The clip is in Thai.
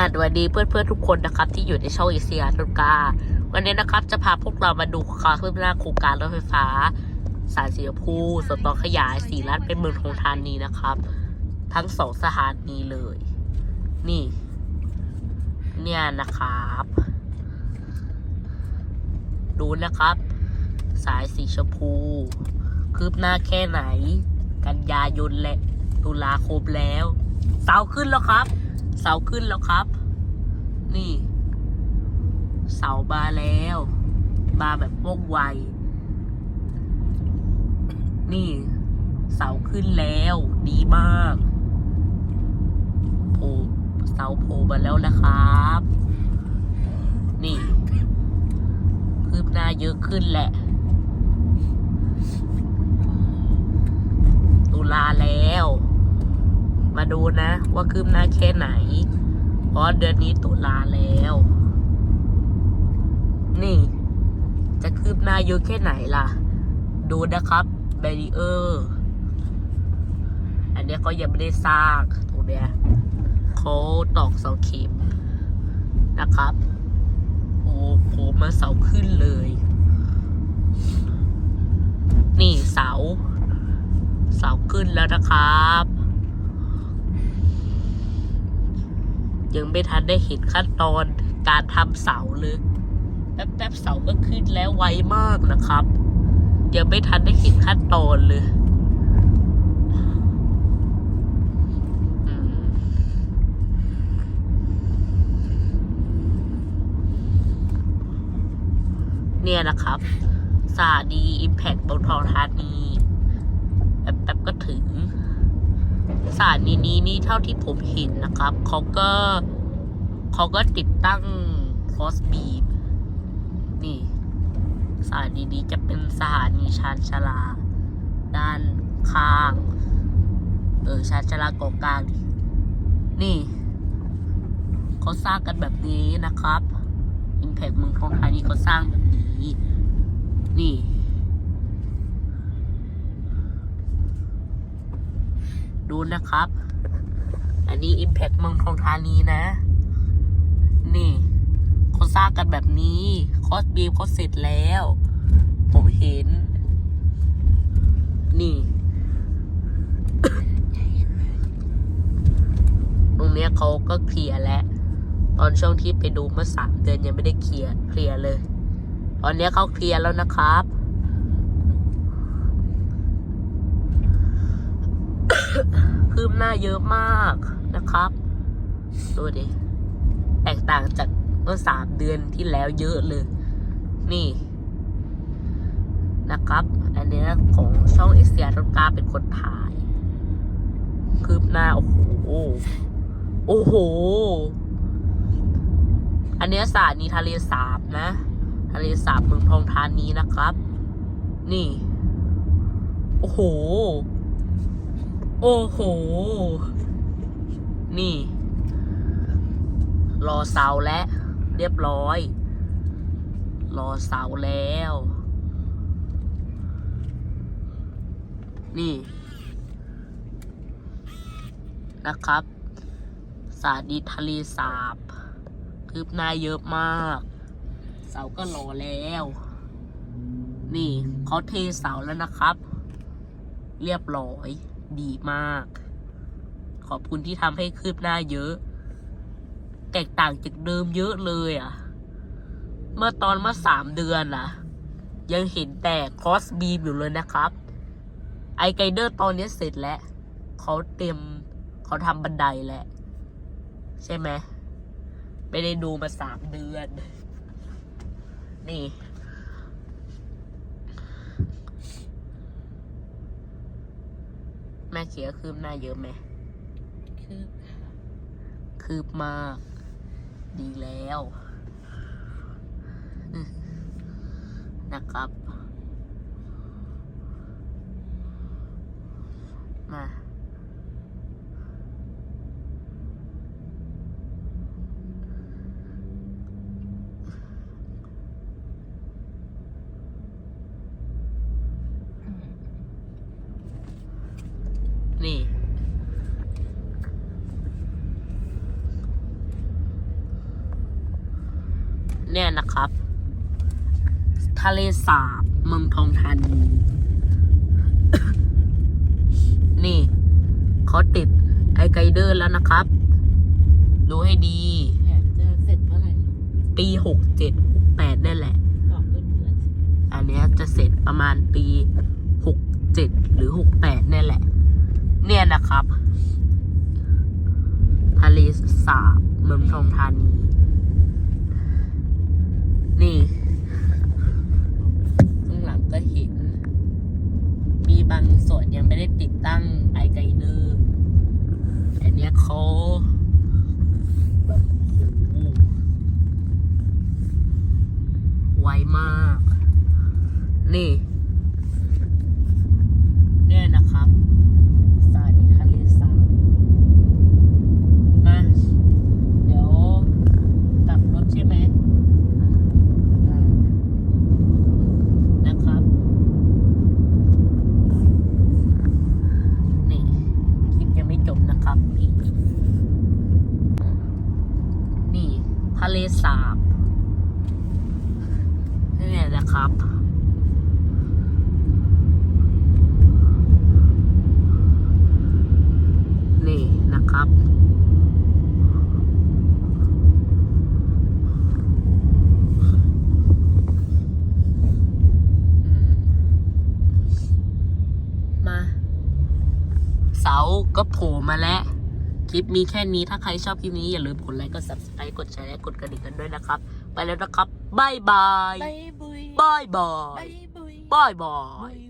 อ่าสวัสดีเพื่อนๆทุกคนนะครับ ที่อยู่ในช่องเอเชียตุกา วันนี้นะครับ จะพาพวกเรามาดูความคืบหน้าโครงการรถไฟฟ้า สายสีชมพูสตอขยายสีรัดเป็นเมืองทองธานีนะครับ ทั้งสองสถานีเลย นี่ เนี่ยนะครับ ดูนะครับ สายสีชมพู คืบหน้าแค่ไหน กันยายนและตุลาคมแล้ว เสาขึ้นแล้วครับ เสาขึ้นแล้วครับ นี่ เสามาแล้วมาแบบว่องไว นี่ เสาขึ้นแล้ว ดีมากโผล่เสาโผล่มาแล้วนะครับ นี่คืบหน้าเยอะขึ้นแหละตุลาแล้ว มาดูนะ ว่าคืบหน้าแค่ไหนเพราะเดือนนี้ตุลาแล้ว นี่ จะคืบหน้าเยอะแค่ไหนล่ะ ดูนะครับแบรีเออร์อันนี้เขายังไม่ได้สร้างตรงเนี้ยเขาตอกเสาเข็มนะครับโอ้โหมาเสาขึ้นเลย นี่เสา เสาขึ้นแล้วนะครับ ยังไม่ทันได้เห็นขั้นตอนการทำเสาเลยแป๊บๆเสาก็ขึ้นแล้วไวมากนะครับ ยังไม่ทันได้เห็นขั้นตอนเลยเนี่ยนะครับ สาดีอิมแพคบนทองธานีแป๊บๆก็ถึง สถานีนี้นี่เท่าที่ผมเห็นนะครับเขาก็เขาก็ติดตั้งคอสบีมนี่สถานีนี้จะเป็นสถานีชานชาลา ด้านข้าง เออชานชาลากองกลาง นี่เขาสร้างกันแบบนี้นะครับอิมแพคเมืองทองธานีเขาสร้างแบบนี้ นี่ ดูนะครับ อันนี้ Impact เมืองทองธานีนะ นี่เขาสร้างกันแบบนี้คอสบีมเขาเสร็จแล้ว ผมเห็น นี่ ตรงเนี้ยเขาก็เคลียร์แล้วตอนช่วงที่ไปดูเมื่อสามเดือนยังไม่ได้เคลียร์เคลียร์เลย ตอนเนี้ยเขาเคลียร์แล้วนะครับ คืบหน้าเยอะมากนะครับดูดิแตกต่างจากเมื่อสามเดือนที่แล้วเยอะเลย นี่ นะครับ อันเนี้ยของช่องเอเชียทกาเป็นคนถ่าย คืบหน้า โอ้โห โอ้โห อันเนี้ยสานีทะเลสาบนะ ทะเลสาบเมืองทองธานีนะครับ นี่ โอ้โห โอ้โห นี่ รอเสาแล้วเรียบร้อย รอเสาแล้ว นี่ นะครับ สาดีทะเลสาบ คืบหน้าเยอะมาก เสาก็รอแล้ว นี่เขาเทเสาแล้วนะครับ เรียบร้อย ดีมาก ขอบคุณที่ทำให้คืบหน้าเยอะ แตกต่างจากเดิมเยอะเลยอะ่ะ เมื่อตอนเมื่อสามเดือนอะ ยังเห็นแต่คอสบีมอยู่เลยนะครับ ไอไกเดอร์ตอนนี้เสร็จแล้ว เขาเต็มเขาทำบันไดแล้ว ใช่ไหมไม่ได้ดูมาสามเดือน นี่ แม่ เขียคืบหน้าเยอะไหมคือคืบมาก ดีแล้วอืมนะครับ มา นี่ เนี่ยนะครับ ทะเลสาบเมืองทองธานีนี่เขาติดไอไกเดอร์แล้วนะครับ ดูให้ดี แผนจะเสร็จเมื่อไหร่ปีหกเจ็ดหกแปดนั่นแหละ บอกเพื่อนอันเนี้ยจะเสร็จประมาณปีหกเจ็ดหรือหกแปดนี่นแหละ เนี่ยนะครับ ทะเลสาบเมืองทองธานี นี่ ข้างหลังก็เห็น มีบางส่วนยังไม่ได้ติดตั้งไอไกเดอร์อันเนี้ยเขาแบบโหไวมาก นี่ เนี่ยนะครับ สาดิทะเลสาบมา เดี๋ยวกลับรถใช่ไหมอ่านะครับ นี่คลิปยังไม่จบนะครับนี่ นี่ ทะเลสาบนี่นะครับนี่นะครับมมา เสาก็โผล่มาแล้ว คลิปมีแค่นี้ถ้าใครชอบคลิปนี้อย่าลืมกดไลค์กด subscribe กดแชร์และกดกระดิ่งกันด้วยนะครับ ไปแล้วนะครับบายบายๆบายบุยบายบาบายยบุยบายบาบุยย